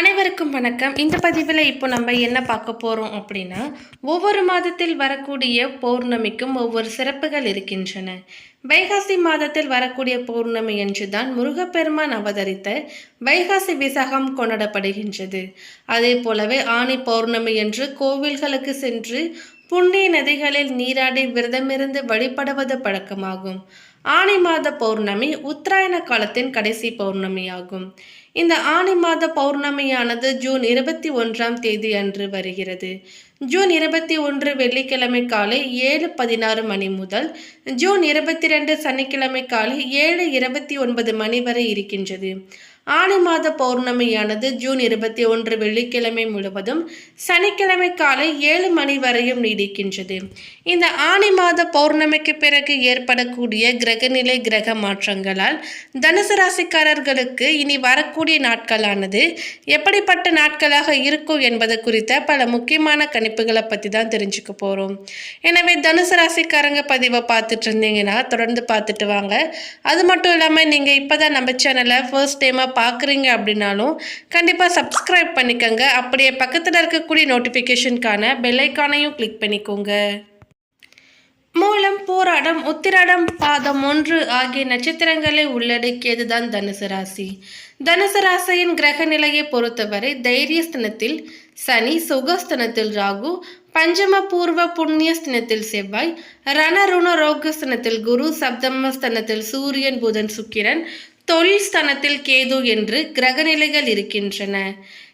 அனைவருக்கும் வணக்கம். இந்த பதிவில் இப்போ நம்ம என்ன பார்க்க போகிறோம் அப்படின்னா ஒவ்வொரு மாதத்தில் வரக்கூடிய பௌர்ணமிக்கும் ஒவ்வொரு சிறப்புகள் இருக்கின்றன. வைகாசி மாதத்தில் வரக்கூடிய பௌர்ணமி என்று தான் முருகப்பெருமான் அவதரித்த வைகாசி விசாகம் கொண்டாடப்படுகின்றது. அதே போலவே ஆணி பௌர்ணமி என்று கோவில்களுக்கு சென்று புண்ணிய நதிகளில் நீராடி விரதமிருந்து வழிபடுவது பழக்கமாகும். ஆணி மாத பௌர்ணமி உத்தராயண காலத்தின் கடைசி பௌர்ணமியாகும். இந்த ஆணி மாத பௌர்ணமியானது ஜூன் இருபத்தி ஒன்றாம் தேதி அன்று வருகிறது. ஜூன் இருபத்தி ஒன்று வெள்ளிக்கிழமை காலை ஏழு பதினாறு மணி முதல் ஜூன் இருபத்தி ரெண்டு சனிக்கிழமை காலை ஏழு இருபத்தி ஒன்பது மணி வரை இருக்கின்றது. ஆணி மாத பௌர்ணமியானது ஜூன் இருபத்தி ஒன்று வெள்ளிக்கிழமை முழுவதும் சனிக்கிழமை காலை ஏழு மணி வரையும் நீடிக்கின்றது. இந்த ஆணி மாத பௌர்ணமிக்கு பிறகு ஏற்படக்கூடிய கிரகநிலை கிரக மாற்றங்களால் தனுசு ராசிக்காரர்களுக்கு இனி வரக்கூடிய நாட்களானது எப்படிப்பட்ட நாட்களாக இருக்கும் என்பது குறித்த பல முக்கியமான கணிப்புகளை பற்றி தான் தெரிஞ்சுக்க போகிறோம் எனவே தனுசு ராசிக்காரங்க பதிவை பார்த்துட்டு இருந்தீங்கன்னா தொடர்ந்து பார்த்துட்டு வாங்க. அது மட்டும் இல்லாமல் நீங்கள் இப்போ தான் நம்ம சேனலை ஃபர்ஸ்ட் டைமாக பார்க்குறீங்க அப்படின்னாலும் கண்டிப்பாக சப்ஸ்கிரைப் பண்ணிக்கோங்க. அப்படியே பக்கத்தில் இருக்கக்கூடிய நோட்டிஃபிகேஷனுக்கான பெல்லைக்கானையும் கிளிக் பண்ணிக்கோங்க. மூலம் போராடம் உத்திராடம் பாதம் ஒன்று ஆகிய நட்சத்திரங்களை உள்ளடக்கியதுதான் தனுசு ராசி. தனுசு ராசியின் கிரக நிலையை பொறுத்தவரை தைரியஸ்தனத்தில் சனி சுகஸ்தனத்தில் ராகு பஞ்சம பூர்வ புண்ணியஸ்தனத்தில் செவ்வாய் ரணருண ரோகஸ்தனத்தில் குரு சப்தமஸ்தனத்தில் சூரியன் புதன் சுக்கிரன் தொழில் ஸ்தானத்தில் கேது என்று கிரகநிலைகள் இருக்கின்றன.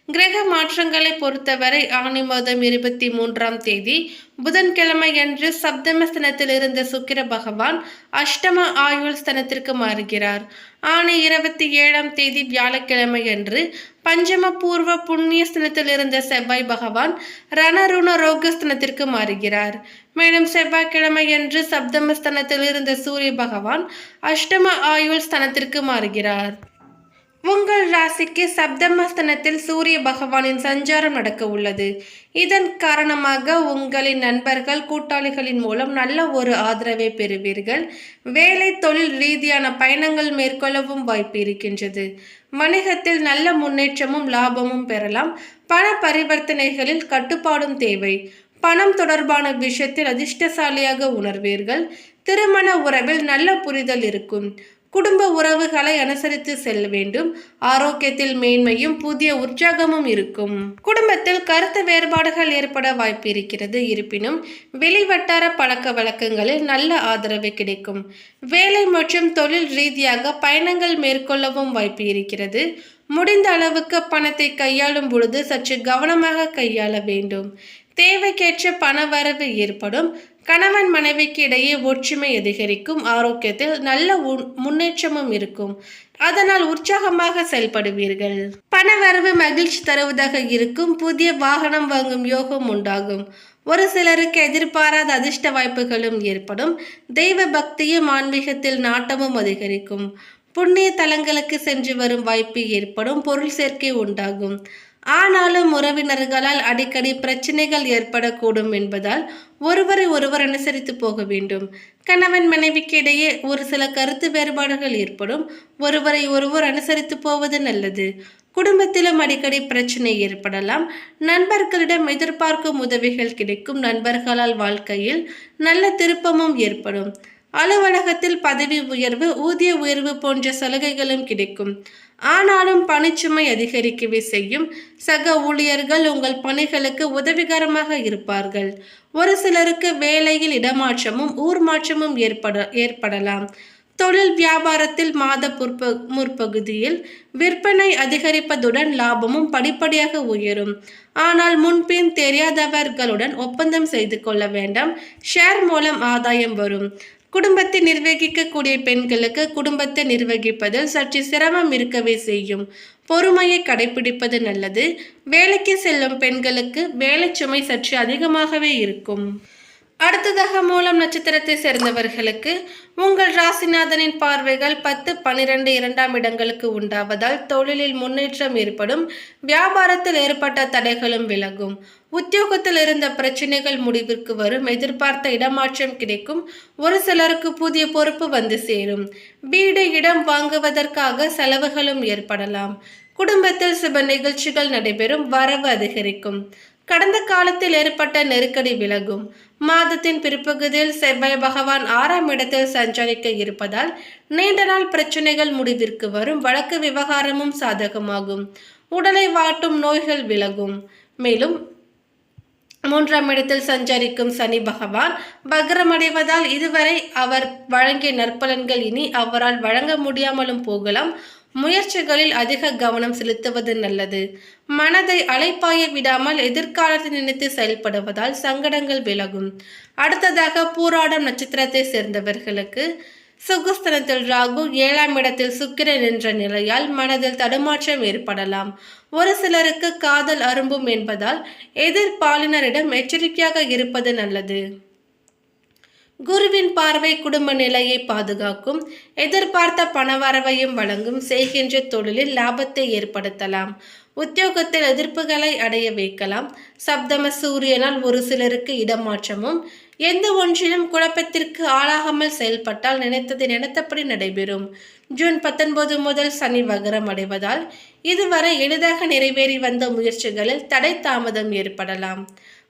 கிரக மாற்றங்களை பொறுத்தவரை ஆணி மாதம் இருபத்தி மூன்றாம் தேதி புதன்கிழமை அன்று சப்தமஸ்தனத்தில் இருந்த சுக்கிர பகவான் அஷ்டம ஆயுள் ஸ்தனத்திற்கு மாறுகிறார். ஆணி இருபத்தி ஏழாம் தேதி வியாழக்கிழமை அன்று பஞ்சம பூர்வ புண்ணிய ஸ்தனத்தில் இருந்த செவ்வாய் பகவான் ரணருண ரோகஸ்தனத்திற்கு மாறுகிறார். மேலும் செவ்வாய்க்கிழமை அன்று சப்தமஸ்தனத்தில் இருந்த சூரிய பகவான் அஷ்டம ஆயுள் ஸ்தனத்திற்கு மாறுகிறார். உங்கள் ராசிக்கு சப்தமஸ்தனத்தில் சூரிய பகவானின் சஞ்சாரம் நடக்க உள்ளது. இதன் காரணமாக உங்களின் நண்பர்கள் கூட்டாளிகளின் மூலம் நல்ல ஒரு ஆதரவை பெறுவீர்கள். வேலை தொழில் ரீதியான பயணங்கள் மேற்கொள்ளவும் வாய்ப்பு இருக்கின்றது. வணிகத்தில் நல்ல முன்னேற்றமும் லாபமும் பெறலாம். பண பரிவர்த்தனைகளில் கட்டுப்பாடும் தேவை. பணம் தொடர்பான விஷயத்தில் அதிர்ஷ்டசாலியாக உணர்வீர்கள். திருமண உறவில் நல்ல புரிதல் இருக்கும். குடும்ப உறவுகளை அனுசரித்து செல்ல வேண்டும். ஆரோக்கியத்தில் மேன்மையும் புதிய உற்சாகமும் இருக்கும். குடும்பத்தில் கருத்து வேறுபாடுகள் ஏற்பட வாய்ப்பு இருக்கிறது. இருப்பினும் வெளிவட்டார பழக்க வழக்கங்களில் நல்ல ஆதரவு கிடைக்கும். வேலை மற்றும் தொழில் ரீதியாக பயணங்கள் மேற்கொள்ளவும் வாய்ப்பு இருக்கிறது. முடிந்த அளவுக்கு பணத்தை கையாளும் பொழுது சற்று கவனமாக கையாள வேண்டும். தேவைக்கேற்ற பணவரவு ஏற்படும். கணவன் மனைவிக்கு இடையே ஒற்றுமை அதிகரிக்கும். ஆரோக்கியத்தில் நல்ல முன்னேற்றமும் இருக்கும். அதனால் உற்சாகமாக செயல்படுவீர்கள். பணவரவு மகிழ்ச்சி தருவதாக இருக்கும். புதிய வாகனம் வாங்கும் யோகம் உண்டாகும். ஒரு சிலருக்கு எதிர்பாராத அதிர்ஷ்ட வாய்ப்புகளும் ஏற்படும். தெய்வ பக்தியும் ஆன்மீகத்தில் நாட்டமும் அதிகரிக்கும். புண்ணிய தலங்களுக்கு சென்று வரும் வாய்ப்பு ஏற்படும். பொருள் சேர்க்கை உண்டாகும். ஆனாலும் உறவினர்களால் அடிக்கடி பிரச்சனைகள் ஏற்படக்கூடும் என்பதால் ஒருவரை ஒருவர் அனுசரித்து போக வேண்டும். கணவன் மனைவிக்கு இடையே ஒரு சில கருத்து வேறுபாடுகள் ஏற்படும். ஒருவரை ஒருவர் அனுசரித்து போவது நல்லது. குடும்பத்திலும் அடிக்கடி பிரச்சனை ஏற்படலாம். நண்பர்களிடம் எதிர்பார்க்கும் உதவிகள் கிடைக்கும். நண்பர்களால் வாழ்க்கையில் நல்ல திருப்பமும் ஏற்படும். அலுவலகத்தில் பதவி உயர்வு ஊதிய உயர்வு போன்ற சலுகைகளும் கிடைக்கும். ஆனாலும் பணிச்சுமை அதிகரிக்கவே செய்யும். சக ஊழியர்கள் உங்கள் பணிகளுக்கு உதவிகரமாக இருப்பார்கள். ஒரு சிலருக்கு வேலையில் இடமாற்றமும் ஊர் மாற்றமும் ஏற்பட ஏற்படலாம். தொழில் வியாபாரத்தில் மாத புற்ப முற்பகுதியில் விற்பனை அதிகரிப்பதுடன் லாபமும் படிப்படியாக உயரும். ஆனால் முன்பின் தெரியாதவர்களுடன் ஒப்பந்தம் செய்து கொள்ள வேண்டாம். ஷேர் மூலம் ஆதாயம் வரும். குடும்பத்தை நிர்வகிக்கக்கூடிய பெண்களுக்கு குடும்பத்தை நிர்வகிப்பதில் சற்று சிரமம் இருக்கவே செய்யும். பொறுமையை கடைபிடிப்பது நல்லது. வேலைக்கு செல்லும் பெண்களுக்கு வேலை சுமை சற்று அதிகமாகவே இருக்கும். அடுத்ததாக மூலம் நட்சத்திரத்தை சேர்ந்தவர்களுக்கு உங்கள் ராசிநாதனின் பார்வைகள் பத்து பனிரெண்டு இரண்டாம் இடங்களுக்கு உண்டாவதால் தொழிலில் முன்னேற்றம் ஏற்படும் வியாபாரத்தில் ஏற்பட்ட தடைகளும் விலகும். உத்தியோகத்தில் இருந்த பிரச்சனைகள் முடிவிற்கு வரும் எதிர்பார்த்த இடமாற்றம் கிடைக்கும் ஒரு சிலருக்கு புதிய பொறுப்பு வந்து சேரும். வீடு இடம் வாங்குவதற்காக செலவுகளும் ஏற்படலாம். குடும்பத்தில் சுப நிகழ்ச்சிகள் நடைபெறும் வரவு அதிகரிக்கும். கடந்த காலத்தில் ஏற்பட்ட நெருக்கடி விலகும். மாதத்தின் பிற்பகுதியில் செவ்வாய் பகவான் ஆறாம் இடத்தில் சஞ்சரிக்க இருப்பதால் நீண்ட நாள் பிரச்சனைகள் முடிவிற்கு வரும் வழக்கு விவகாரமும் சாதகமாகும். உடலை வாட்டும் நோய்கள் விலகும். மேலும் மூன்றாம் இடத்தில் சஞ்சரிக்கும் சனி பகவான் வக்ரமடைவதால் இதுவரை அவர் வழங்கிய நற்பலன்கள் இனி அவரால் வழங்க முடியாமலும் போகலாம். முயற்சிகளில் அதிக கவனம் செலுத்துவது நல்லது. மனதை அலைப்பாய விடாமல் எதிர்காலத்தை நினைத்து செயல்படுவதால் சங்கடங்கள் விலகும். அடுத்ததாக பூராடம் நட்சத்திரத்தை சேர்ந்தவர்களுக்கு சுகஸ்தனத்தில் ராகு ஏழாம் இடத்தில் சுக்கிரன் என்ற நிலையால் மனதில் தடுமாற்றம் ஏற்படலாம். ஒரு சிலருக்கு காதல் அரும்பும் என்பதால் எதிர்பாலினரிடம் எச்சரிக்கையாக இருப்பது நல்லது. குருவின் பார்வை குடும்ப நிலையை பாதுகாக்கும் எதிர்பார்த்த பணவரவையும் வழங்கும் செய்கின்ற தொழிலில் லாபத்தை ஏற்படுத்தலாம். உத்தியோகத்தில் எதிர்ப்புகளை அடைய வைக்கலாம். சப்தம சூரியனால் ஒரு சிலருக்கு இடமாற்றமும் எந்த ஒன்றிலும் குழப்பத்திற்கு ஆளாகாமல் செயல்பட்டால் நினைத்தது நினைத்தபடி நடைபெறும். ஜூன் பத்தொன்பது முதல் சனி வகரம் அடைவதால் இதுவரை எளிதாக நிறைவேறி வந்த முயற்சிகளில் தடை தாமதம் ஏற்படலாம்.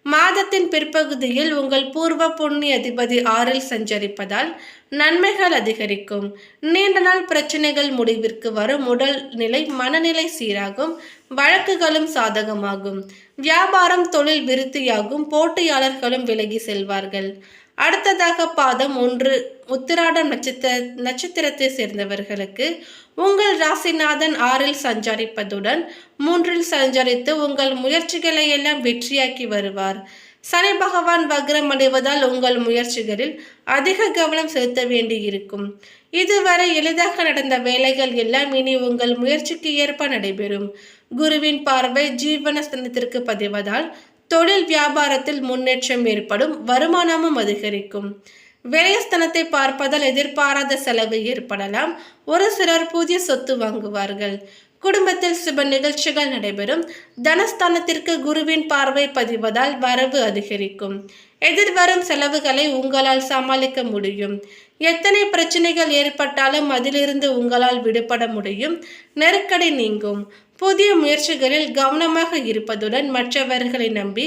மாதத்தின் பிற்பகுதியில் உங்கள் பூர்வ புண்ணிய அதிபதி ஆறில் சஞ்சரிப்பதால் நன்மைகள் அதிகரிக்கும். நீண்ட நாள் பிரச்சனைகள் முடிவிற்கு வரும். உடல் நிலை மனநிலை சீராகும். வழக்குகளும் சாதகமாகும். வியாபாரம் தொழில் விருத்தியாகும். போட்டியாளர்களும் விலகி செல்வார்கள். அடுத்ததாக பாதம் ஒன்று உத்திராடம் நட்சத்திர நட்சத்திரத்தை சேர்ந்தவர்களுக்கு உங்கள் ராசிநாதன் ஆறில் சஞ்சரிப்பதுடன் மூன்றில் சஞ்சரித்து உங்கள் முயற்சிகளை எல்லாம் வெற்றியாக்கி வருவார். சனி பகவான் வக்ரம் அடைவதால் உங்கள் முயற்சிகளில் அதிக கவனம் செலுத்த வேண்டியிருக்கும். இதுவரை எளிதாக நடந்த வேலைகள் எல்லாம் இனி உங்கள் முயற்சிக்கு ஏற்ப நடைபெறும். குருவின் பார்வை ஜீவனஸ்தனத்திற்கு பதிவதால் தொழில் வியாபாரத்தில் முன்னேற்றம் ஏற்படும் வருமானமும் அதிகரிக்கும். விரயஸ்தனத்தை பார்ப்பதால் எதிர்பாராத செலவு ஏற்படலாம். ஒரு சிலர் புதிய சொத்து வாங்குவார்கள். குடும்பத்தில் சுப நிகழ்ச்சிகள் நடைபெறும். தனஸ்தானத்திற்கு குருவின் பார்வை பதிவதால் வரவு அதிகரிக்கும். எதிர்வரும் செலவுகளை உங்களால் சமாளிக்க முடியும். எத்தனை பிரச்சனைகள் ஏற்பட்டாலும் அதிலிருந்து உங்களால் விடுபட முடியும். நெருக்கடி நீங்கும். புதிய முயற்சிகளில் கவனமாக இருப்பதுடன் மற்றவர்களை நம்பி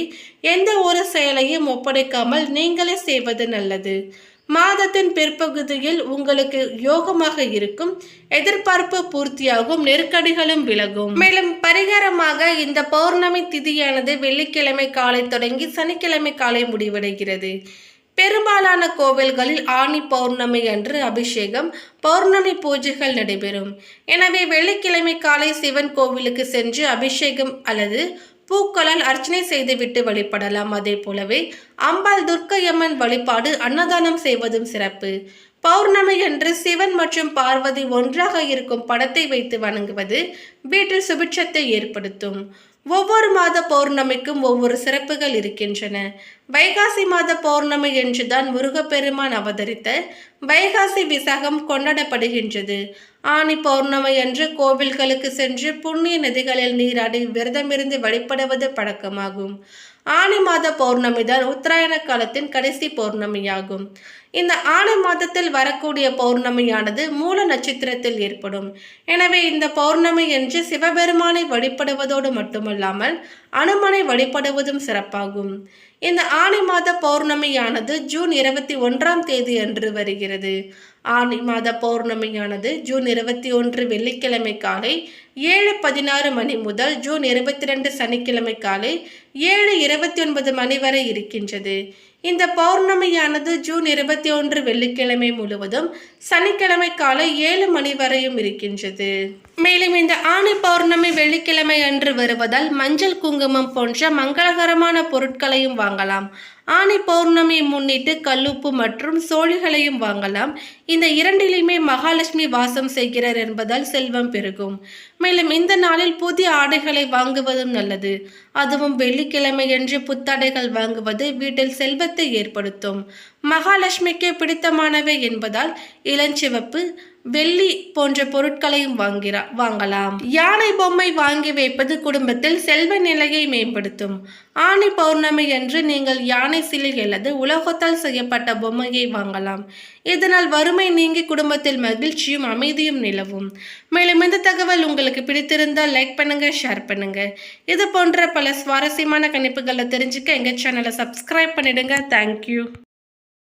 எந்த ஒரு செயலையும் ஒப்படைக்காமல் நீங்களே செய்வது நல்லது. மாதத்தின் பிற்பகுதியில் உங்களுக்கு யோகமாக இருக்கும் எதிர்பார்ப்பு பூர்த்தியாகும் நெருக்கடிகளும் விலகும். மேலும் பரிகாரமாக இந்த பௌர்ணமி திதியானது வெள்ளிக்கிழமை காலை தொடங்கி சனிக்கிழமை காலை முடிவடைகிறது. பெரும்பாலான கோவில்களில் ஆணி பௌர்ணமி அன்று அபிஷேகம் பௌர்ணமி பூஜைகள் நடைபெறும். எனவே வெள்ளிக்கிழமை காலை சிவன் கோவிலுக்கு சென்று அபிஷேகம் அல்லது பூக்களால் அர்ச்சனை செய்துவிட்டு வழிபடலாம். அதே போலவே அம்பாள் துர்க்கையம்மன் வழிபாடு அன்னதானம் செய்வதும் சிறப்பு. பௌர்ணமி அன்று சிவன் மற்றும் பார்வதி ஒன்றாக இருக்கும் படத்தை வைத்து வணங்குவது வீட்டில் சுபிட்சத்தை ஏற்படுத்தும். ஒவ்வொரு மாத பௌர்ணமிக்கும் ஒவ்வொரு சிறப்புகள் இருக்கின்றன. வைகாசி மாத பௌர்ணமி என்றுதான் முருகப்பெருமான் அவதரித்த வைகாசி விசாகம் கொண்டாடப்படுகின்றது. ஆனி பௌர்ணமி அன்று கோவில்களுக்கு சென்று புண்ணிய நதிகளில் நீராடி விரதமிருந்து வழிபடுவது பழக்கமாகும். ஆனி மாத பௌர்ணமி தான் உத்தராயண காலத்தின் கடைசி பௌர்ணமியாகும். இந்த ஆணி மாதத்தில் வரக்கூடிய பௌர்ணமியானது மூல நட்சத்திரத்தில் ஏற்படும். எனவே இந்த பௌர்ணமி என்று சிவபெருமானை வழிபடுவதோடு மட்டுமல்லாமல் அனுமனை வழிபடுவதும் சிறப்பாகும். இந்த ஆணி மாத பௌர்ணமியானது ஜூன் இருபத்தி ஒன்றாம் தேதி அன்று வருகிறது. ஆணி மாத பௌர்ணமியானது ஜூன் இருபத்தி ஒன்று வெள்ளிக்கிழமை காலை ஏழு பதினாறு மணி முதல் ஜூன் இருபத்தி ரெண்டு சனிக்கிழமை காலை ஏழு இருபத்தி ஒன்பது மணி வரை இருக்கின்றது. இந்த பௌர்ணமியானது ஜூன் இருபத்தி ஒன்று வெள்ளிக்கிழமை முழுவதும் சனிக்கிழமை காலை ஏழு மணி வரையும் இருக்கின்றது. மேலும் இந்த ஆணி பௌர்ணமி வெள்ளிக்கிழமை அன்று வருவதால் மஞ்சள் குங்குமம் போன்ற மங்களகரமான பொருட்களையும் வாங்கலாம். ஆணி பௌர்ணமியை முன்னிட்டு கல்லுப்பு மற்றும் சோழிகளையும் வாங்கலாம். இந்த இரண்டிலுமே மகாலட்சுமி வாசம் செய்கிறார் என்பதால் செல்வம் பெருகும். மேலும் இந்த நாளில் புதிய ஆடைகளை வாங்குவதும் நல்லது. அதுவும் வெள்ளிக்கிழமையன்று புத்தாடைகள் வாங்குவது வீட்டில் செல்வத்தை ஏற்படுத்தும். மகாலட்சுமிக்கு பிடித்தமானவை என்பதால் இளஞ்சிவப்பு வெள்ளி போன்ற பொருட்களையும் வாங்கிறா வாங்கலாம். யானை பொம்மை வாங்கி வைப்பது குடும்பத்தில் செல்வ நிலையை மேம்படுத்தும். ஆணி பௌர்ணமி என்று நீங்கள் யானை சிலை அல்லது உலோகத்தால் செய்யப்பட்ட பொம்மையை வாங்கலாம். இதனால் வறுமை நீங்கி குடும்பத்தில் மகிழ்ச்சியும் அமைதியும் நிலவும். மேலும் இந்த தகவல் உங்களுக்கு பிடித்திருந்தால் லைக் பண்ணுங்க ஷேர் பண்ணுங்க. இது போன்ற பல சுவாரஸ்யமான கணிப்புகளை தெரிஞ்சுக்க எங்கள் சேனலை சப்ஸ்கிரைப் பண்ணிடுங்க. தேங்க்யூ